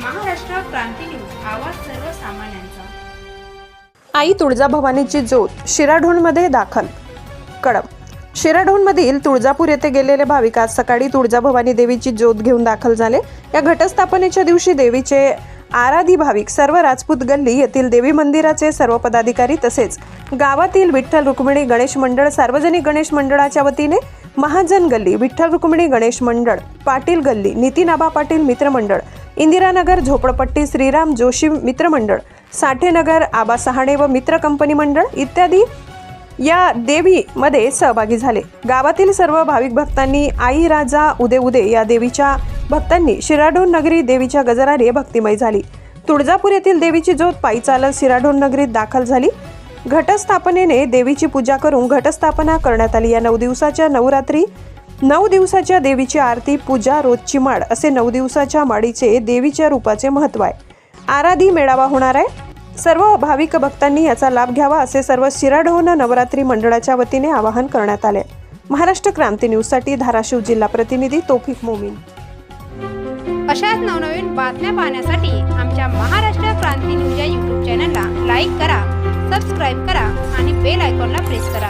क्रांती news आवाज सर्वसामान्यांचा. आई तुळजाभवानीची ज्योत शिराढोणमध्ये दाखल. कडम शिराढोणमधील तुळजापूर येथे गेलेले भाविक आज सकाळी तुळजाभवानी देवीची ज्योत घेऊन दाखल झाले. या घटस्थापनेच्या दिवशी देवीचे आराधी भाविक सर्व राजपूत गल्ली येथील देवी मंदिराचे सर्व पदाधिकारी तसेच गावातील विठ्ठल रुक्मिणी गणेश मंडळ सार्वजनिक गणेश मंडळाच्या वतीने महाजन गल्ली विठ्ठल रुक्मिणी गणेश मंडळ पाटील गल्ली नितीन आबा पाटील मित्रमंडळ इंदिरानगर झोपडपट्टी श्रीराम जोशी मित्रमंडळ साठेनगर आबा सहाणे व मित्र कंपनी मंडळ इत्यादी या देवीमध्ये सहभागी झाले. गावातील सर्व भाविक भक्तांनी आई राजा उदे उदे या देवीच्या भक्तांनी शिराढोण नगरी देवीच्या गजराने भक्तिमय झाली. तुळजापूर येथील देवीची ज्योत पायी चालत शिराढोण नगरीत दाखल झाली. घटस्थापनेने देवीची पूजा करून घटस्थापना करण्यात आली. या नऊ दिवसाच्या नवरात्री नऊ दिवसाच्या देवीची आरती पूजा रोजची माळ असे नऊ दिवसाच्या माळीचे देवीच्या रूपाचे महत्त्व आहे. आराधी मेळावा होणार आहे. सर्व भाविक भक्तांनी याचा लाभ घ्यावा असे सर्व शिराढोन नवरात्री मंडळाच्या वतीने आवाहन करण्यात आले. महाराष्ट्र क्रांती न्यूजसाठी धाराशिव जिल्हा प्रतिनिधी तोफिक मोमीन. अशाच नवनवीन बातम्या पाहण्यासाठी आमच्या महाराष्ट्र क्रांती न्यूज या यूट्यूब चॅनलला लाईक करा सबस्क्राईब करा आणि बेल आयकॉनला प्रेस करा.